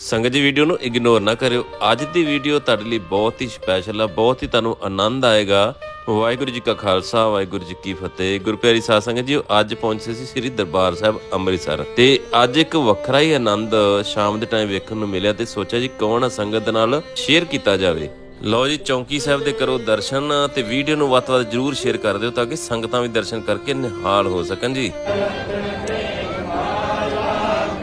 ਸੰਗਤ ਜੀ ਵੀਡੀਓ ਨੂੰ ਇਗਨੋਰ ਨਾ ਕਰਿਓ। ਅੱਜ ਦੀ ਵੀਡੀਓ ਤੁਹਾਡੇ ਲਈ ਬਹੁਤ ਹੀ ਸਪੈਸ਼ਲ ਆ, ਬਹੁਤ ਹੀ ਤੁਹਾਨੂੰ ਆਨੰਦ ਆਏਗਾ। ਵਾਹਿਗੁਰੂ ਜੀ ਕਾ ਖਾਲਸਾ, ਵਾਹਿਗੁਰੂ ਜੀ ਕੀ ਫਤਿਹ। ਗੁਰਪਿਆਰੀ ਸਾਧ ਸੰਗਤ ਜੀ ਅੱਜ ਪਹੁੰਚੇ ਸੀ ਸ੍ਰੀ ਦਰਬਾਰ ਸਾਹਿਬ ਅੰਮ੍ਰਿਤਸਰ। ਤੇ ਅੱਜ ਇੱਕ ਵੱਖਰਾ ਹੀ ਆਨੰਦ ਸ਼ਾਮ ਦੇ ਟਾਈਮ ਵੇਖਣ ਨੂੰ ਮਿਲਿਆ ਤੇ ਸੋਚਿਆ ਜੀ ਕੌਣ ਆ ਸੰਗਤ ਦੇ ਨਾਲ ਸ਼ੇਅਰ ਕੀਤਾ ਜਾਵੇ। ਲਓ ਜੀ, ਚੌਂਕੀ ਸਾਹਿਬ ਦੇ ਕਰੋ ਦਰਸ਼ਨ ਤੇ ਵੀਡੀਓ ਨੂੰ ਵੱਧ ਤੋਂ ਵੱਧ ਜਰੂਰ ਸ਼ੇਅਰ ਕਰ ਦਿਓ ਤਾਂ ਕਿ ਸੰਗਤਾਂ ਵੀ ਦਰਸ਼ਨ ਕਰਕੇ ਨਿਹਾਲ ਹੋ ਸਕਣ ਜੀ।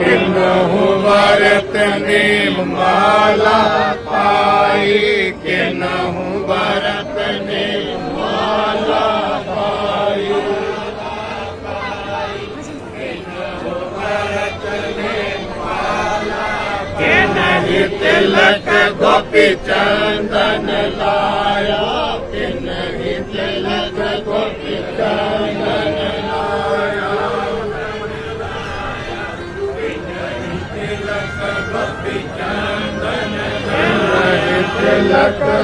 ਕਿਨਹੁ ਵਰਤ ਨੀਮ ਮਾਲਾ ਪਾਈ। ਕਿਨਹੁ ਵਰਤ ਨੀਮ ਮਾਲਾ ਪਾਈ, ਕਿਨਹਿ ਤਿਲਕ ਗੋਪੀ ਚੰਦਨ ਲਾਇਆ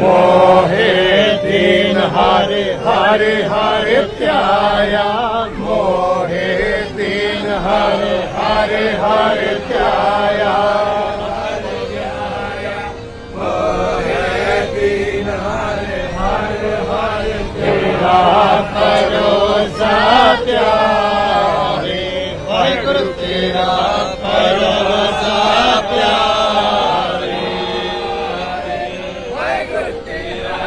મોહે દિન હરે હરે હરે પ્યાયા મોહે દિન હરે હરે હરે પ્યાયા કરો સત્યા તેરા કરો Yeah.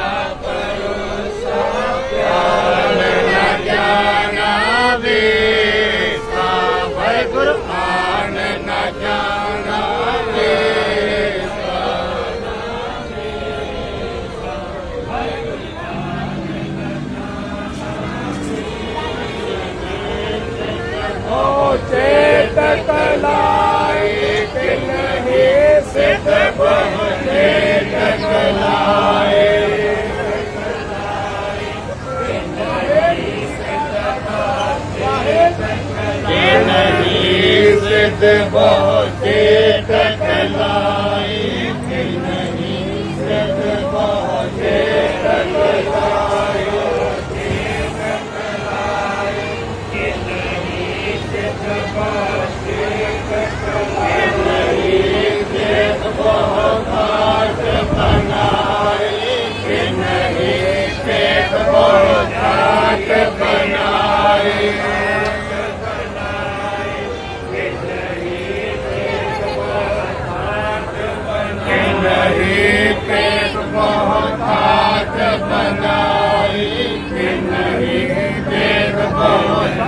बहुत कला Bye.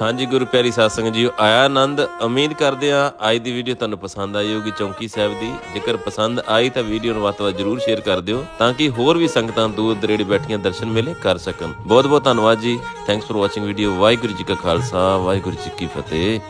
ਹਾਂਜੀ, ਗੁਰੂ ਪਿਆਰੀ ਸਾਧ ਜੀ ਆਇਆ ਆਨੰਦ। ਉਮੀਦ ਕਰਦੇ ਆ ਅੱਜ ਦੀ ਵੀਡੀਓ ਤੁਹਾਨੂੰ ਪਸੰਦ ਆਈ ਹੋਗੀ ਚੌਂਕੀ ਸਾਹਿਬ ਦੀ। ਜੇਕਰ ਪਸੰਦ ਆਈ ਤਾਂ ਵੀਡੀਓ ਨੂੰ ਵੱਧ ਤੋਂ ਵੱਧ ਜਰੂਰ ਸ਼ੇਅਰ ਕਰ ਦਿਓ, ਤਾਂ ਕਿ ਹੋਰ ਵੀ ਸੰਗਤਾਂ ਦੂਰ ਦਰੇੜੇ ਬੈਠੀਆਂ ਦਰਸ਼ਨ ਮੇਲੇ ਕਰ ਸਕਣ। ਬਹੁਤ ਬਹੁਤ ਧੰਨਵਾਦ ਜੀ। Thanks for watching video Waheguru ji ਕਾ ਖਾਲਸਾ, ਵਾਹਿਗੁਰੂ ਜੀ ਕੀ ਫਤਿਹ।